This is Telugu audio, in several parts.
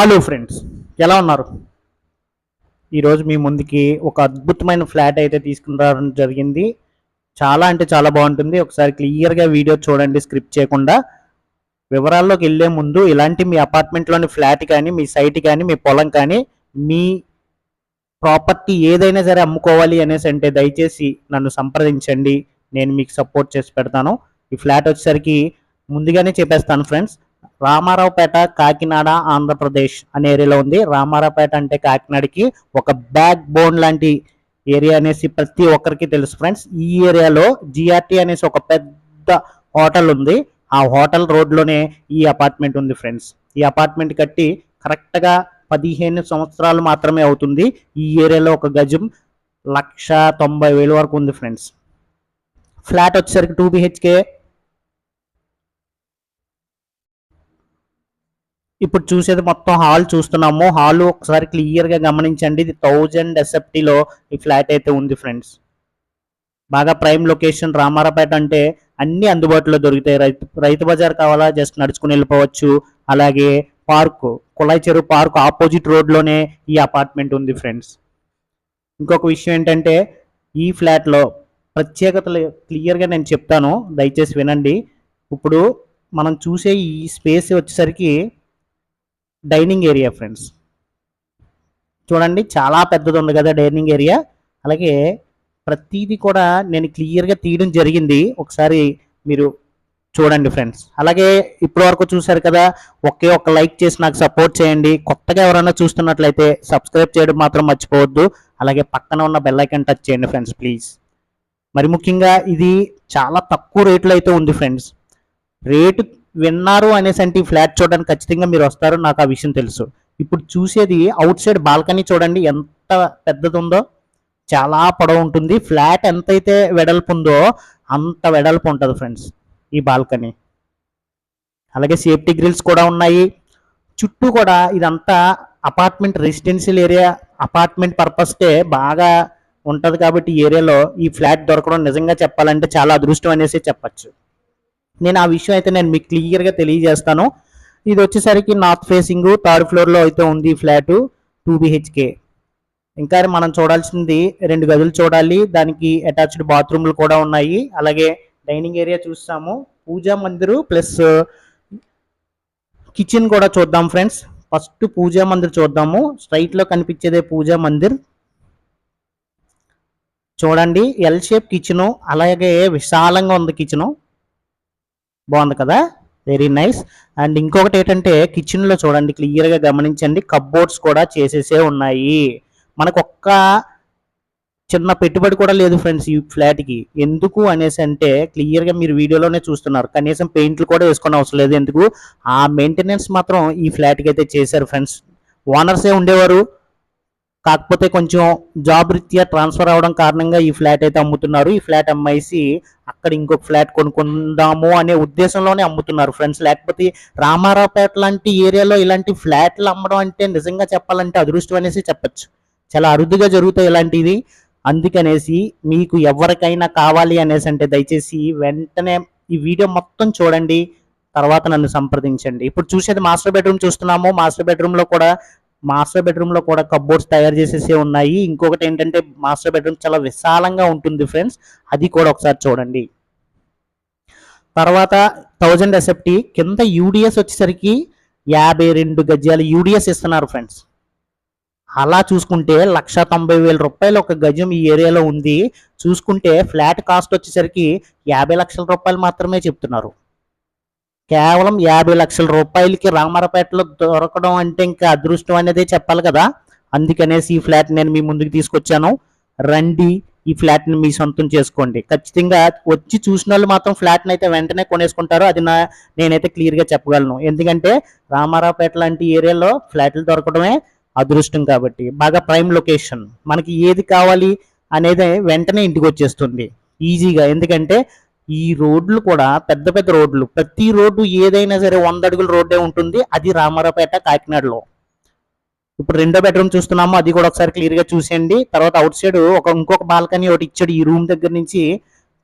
హలో ఫ్రెండ్స్ ఎలా ఉన్నారు? ఈరోజు మీ ముందుకి ఒక అద్భుతమైన ఫ్లాట్ అయితే తీసుకుని రావడం జరిగింది. చాలా అంటే చాలా బాగుంటుంది. ఒకసారి క్లియర్గా వీడియో చూడండి స్క్రిప్ట్ చేయకుండా. వివరాల్లోకి వెళ్ళే ముందు ఇలాంటి మీ అపార్ట్మెంట్లోని ఫ్లాట్ కానీ మీ సైట్ కానీ మీ పొలం కానీ మీ ప్రాపర్టీ ఏదైనా సరే అమ్ముకోవాలి అనేసి అంటే దయచేసి నన్ను సంప్రదించండి. నేను మీకు సపోర్ట్ చేసి పెడతాను. ఈ ఫ్లాట్ వచ్చేసరికి ముందుగానే చెప్పేస్తాను ఫ్రెండ్స్ రామారావుపేట కాకినాడ ఆంధ్రప్రదేశ్ అనే ఏరియాలో ఉంది. రామారావుపేట అంటే కాకినాడకి ఒక బ్యాక్ బోన్ లాంటి ఏరియా అనేసి ప్రతి ఒక్కరికి తెలుసు ఫ్రెండ్స్. ఈ ఏరియాలో జిఆర్టీ అనేసి ఒక పెద్ద హోటల్ ఉంది. ఆ హోటల్ రోడ్లోనే ఈ అపార్ట్మెంట్ ఉంది ఫ్రెండ్స్. ఈ అపార్ట్మెంట్ కట్టి కరెక్ట్గా పదిహేను సంవత్సరాలు మాత్రమే అవుతుంది. ఈ ఏరియాలో ఒక గజం లక్ష తొంభై వేలు వరకు ఉంది ఫ్రెండ్స్. ఫ్లాట్ వచ్చేసరికి టూ బిహెచ్కే ఇప్పుడు చూసేది మొత్తం హాల్ చూస్తున్నాము. హాల్ ఒకసారి క్లియర్గా గమనించండి. ఇది థౌజండ్ ఎస్ఎఫ్టీలో ఈ ఫ్లాట్ అయితే ఉంది ఫ్రెండ్స్. బాగా ప్రైమ్ లొకేషన్ రామారాపేట అంటే అన్ని అందుబాటులో దొరుకుతాయి. రైతు రైతు బజార్ కావాలా జస్ట్ నడుచుకుని వెళ్ళిపోవచ్చు. అలాగే పార్కు కుళాయి చెరువు పార్క్ ఆపోజిట్ రోడ్లోనే ఈ అపార్ట్మెంట్ ఉంది ఫ్రెండ్స్. ఇంకొక విషయం ఏంటంటే ఈ ఫ్లాట్లో ప్రత్యేకతలు క్లియర్గా నేను చెప్తాను. దయచేసి వినండి. ఇప్పుడు మనం చూసే ఈ స్పేస్ వచ్చేసరికి డైనింగ్ ఏరియా ఫ్రెండ్స్. చూడండి చాలా పెద్దది ఉంది కదా డైనింగ్ ఏరియా. అలాగే ప్రతిదీ కూడా నేను క్లియర్గా తీయడం జరిగింది. ఒకసారి మీరు చూడండి ఫ్రెండ్స్. అలాగే ఇప్పటి వరకు చూశారు కదా ఒకే ఒక్క లైక్ చేసి నాకు సపోర్ట్ చేయండి. కొత్తగా ఎవరైనా చూస్తున్నట్లయితే సబ్స్క్రైబ్ చేయడం మాత్రం మర్చిపోవద్దు. అలాగే పక్కన ఉన్న బెల్ ఐకాన్ టచ్ చేయండి ఫ్రెండ్స్ ప్లీజ్. మరి ముఖ్యంగా ఇది చాలా తక్కువ రేట్లో అయితే ఉంది ఫ్రెండ్స్. రేటు విన్నారు అనేసి అంటే ఈ ఫ్లాట్ చూడడానికి ఖచ్చితంగా మీరు వస్తారు నాకు ఆ విషయం తెలుసు. ఇప్పుడు చూసేది అవుట్ సైడ్ బాల్కనీ చూడండి ఎంత పెద్దది ఉందో చాలా పొడవు ఉంటుంది. ఫ్లాట్ ఎంతైతే వెడల్పు ఉందో అంత వెడల్పు ఉంటుంది ఫ్రెండ్స్ ఈ బాల్కనీ. అలాగే సేఫ్టీ గ్రిల్స్ కూడా ఉన్నాయి. చుట్టూ కూడా ఇదంతా అపార్ట్మెంట్ రెసిడెన్షియల్ ఏరియా అపార్ట్మెంట్ పర్పస్కే బాగా ఉంటుంది కాబట్టి ఏరియాలో ఈ ఫ్లాట్ దొరకడం నిజంగా చెప్పాలంటే చాలా అదృష్టం అనేసి చెప్పచ్చు. నేను ఆ విషయం అయితే నేను మీకు క్లియర్గా తెలియజేస్తాను. ఇది వచ్చేసరికి నార్త్ ఫేసింగ్ థర్డ్ ఫ్లోర్లో అయితే ఉంది ఫ్లాటు టూ బిహెచ్కే. ఇంకా మనం చూడాల్సింది రెండు గదులు చూడాలి. దానికి అటాచ్డ్ బాత్రూమ్లు కూడా ఉన్నాయి. అలాగే డైనింగ్ ఏరియా చూస్తాము. పూజా మందిరు ప్లస్ కిచెన్ కూడా చూద్దాం ఫ్రెండ్స్. ఫస్ట్ పూజా మందిర్ చూద్దాము. స్ట్రైట్లో కనిపించేదే పూజా మందిర్. చూడండి ఎల్ షేప్ కిచెను అలాగే విశాలంగా ఉంది కిచెను బాగుంది కదా? వెరీ నైస్ అండ్ ఇంకొకటి ఏంటంటే కిచెన్లో చూడండి క్లియర్గా గమనించండి కప్బోర్డ్స్ కూడా చేసేసే ఉన్నాయి. మనకు ఒక్క చిన్న పెట్టుబడి కూడా లేదు ఫ్రెండ్స్ ఈ ఫ్లాట్కి ఎందుకు అనేసి అంటే క్లియర్గా మీరు వీడియోలోనే చూస్తున్నారు. కనీసం పెయింట్లు కూడా వేసుకునే అవసరం లేదు. ఎందుకు? ఆ మెయింటెనెన్స్ మాత్రం ఈ ఫ్లాట్కి అయితే చేశారు ఫ్రెండ్స్ ఓనర్సే ఉండేవారు? కాకపోతే కొంచెం జాబ్ రీత్యా ట్రాన్స్ఫర్ అవడం కారణంగా ఈ ఫ్లాట్ అయితే అమ్ముతున్నారు. ఈ ఫ్లాట్ అమ్మేసి అక్కడ ఇంకొక ఫ్లాట్ కొనుక్కుందాము అనే ఉద్దేశంలోనే అమ్ముతున్నారు ఫ్రెండ్స్. లేకపోతే రామారావుపేట లాంటి ఏరియాలో ఇలాంటి ఫ్లాట్లు అమ్మడం అంటే నిజంగా చెప్పాలంటే అదృష్టం అనేసి చెప్పొచ్చు. చాలా అరుదుగా జరుగుతాయి ఇలాంటివి. అందుకనేసి మీకు ఎవరికైనా కావాలి అనేసి అంటే దయచేసి వెంటనే ఈ వీడియో మొత్తం చూడండి. తర్వాత నన్ను సంప్రదించండి. ఇప్పుడు చూసేది మాస్టర్ బెడ్రూమ్ చూస్తున్నాము. మాస్టర్ బెడ్రూమ్లో కూడా మాస్టర్ బెడ్రూమ్లో కూడా కబోర్డ్స్ తయారు చేసేసి ఉన్నాయి. ఇంకొకటి ఏంటంటే మాస్టర్ బెడ్రూమ్ చాలా విశాలంగా ఉంటుంది ఫ్రెండ్స్. అది కూడా ఒకసారి చూడండి. తర్వాత థౌజండ్ ఎస్ఎఫ్టీ కింద యూడిఎస్ వచ్చేసరికి యాభై రెండు గజాలు యూడిఎస్ ఇస్తున్నారు ఫ్రెండ్స్. అలా చూసుకుంటే లక్ష తొంభై వేల రూపాయలు ఒక గజం ఈ ఏరియాలో ఉంది. చూసుకుంటే ఫ్లాట్ కాస్ట్ వచ్చేసరికి యాభై లక్షల రూపాయలు మాత్రమే చెప్తున్నారు. కేవలం యాభై లక్షల రూపాయలకి రామరపేటలో దొరకడం అంటే ఇంకా అదృష్టం అనేది చెప్పాలి కదా. అందుకనేసి ఈ ఫ్లాట్ నేను మీ ముందుకు తీసుకొచ్చాను. రండి ఈ ఫ్లాట్ని మీ సొంతం చేసుకోండి. ఖచ్చితంగా వచ్చి చూసిన వాళ్ళు మాత్రం ఫ్లాట్ని అయితే వెంటనే కొనేసుకుంటారు. అది నా నేనైతే క్లియర్గా చెప్పగలను. ఎందుకంటే రామారావుపేట లాంటి ఏరియాలో ఫ్లాట్లు దొరకడమే అదృష్టం కాబట్టి. బాగా ప్రైమ్ లొకేషన్. మనకి ఏది కావాలి అనేది వెంటనే ఇంటికి వచ్చేస్తుంది. ఈజీగా. ఎందుకంటే ఈ రోడ్లు కూడా పెద్ద పెద్ద రోడ్లు. ప్రతి రోడ్డు ఏదైనా సరే వంద అడుగుల రోడ్డే ఉంటుంది. అది రామారావుపేట కాకినాడలో. ఇప్పుడు రెండో బెడ్రూమ్ చూస్తున్నాము. అది కూడా ఒకసారి క్లియర్గా చూసేయండి. తర్వాత అవుట్ సైడ్ ఒక ఇంకొక బాల్కనీ ఒకటి ఇచ్చాడు ఈ రూమ్ దగ్గర నుంచి.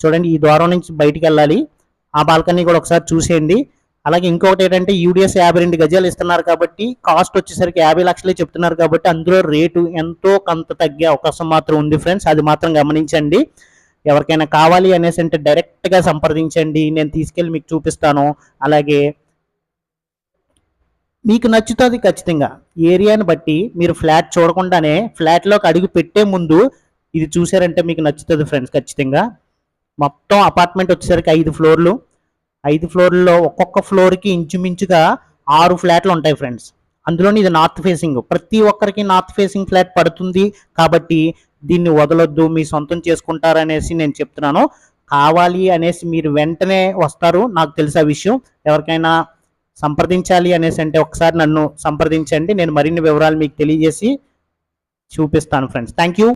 చూడండి ఈ ద్వారం నుంచి బయటికి వెళ్ళాలి. ఆ బాల్కనీ కూడా ఒకసారి చూసేయండి. అలాగే ఇంకొకటి ఏంటంటే యూడిఎస్ యాభై రెండు గజాలు ఇస్తున్నారు కాబట్టి కాస్ట్ వచ్చేసరికి యాభై లక్షలే చెప్తున్నారు కాబట్టి అందులో రేటు ఎంతో కొంత తగ్గే అవకాశం మాత్రం ఉంది ఫ్రెండ్స్. అది మాత్రం గమనించండి. ఎవరికైనా కావాలి అనేసి అంటే డైరెక్ట్గా సంప్రదించండి నేను తీసుకెళ్ళి మీకు చూపిస్తాను. అలాగే మీకు నచ్చుతుంది ఖచ్చితంగా. ఏరియాని బట్టి మీరు ఫ్లాట్ చూడకుండానే ఫ్లాట్లోకి అడుగు పెట్టే ముందు ఇది చూసారంటే మీకు నచ్చుతుంది ఫ్రెండ్స్ ఖచ్చితంగా. మొత్తం అపార్ట్మెంట్ వచ్చేసరికి ఐదు ఫ్లోర్లు. ఐదు ఫ్లోర్లలో ఒక్కొక్క ఫ్లోర్కి ఇంచుమించుగా ఆరు ఫ్లాట్లు ఉంటాయి ఫ్రెండ్స్ అందులోని ఇది నార్త్ ఫేసింగ్ ప్రతి ఒక్కరికి నార్త్ ఫేసింగ్ ఫ్లాట్ పడుతుంది కాబట్టి దీన్ని వదలొద్దు మీ సొంతం చేసుకుంటారనేసి నేను చెప్తున్నాను. కావాలి అనేసి మీరు వెంటనే వస్తారు నాకు తెలిసే విషయం. ఎవరికైనా సంప్రదించాలి అనేసి అంటే ఒకసారి నన్ను సంప్రదించండి నేను మరిన్ని వివరాలు మీకు తెలియజేసి చూపిస్తాను ఫ్రెండ్స్. Thank you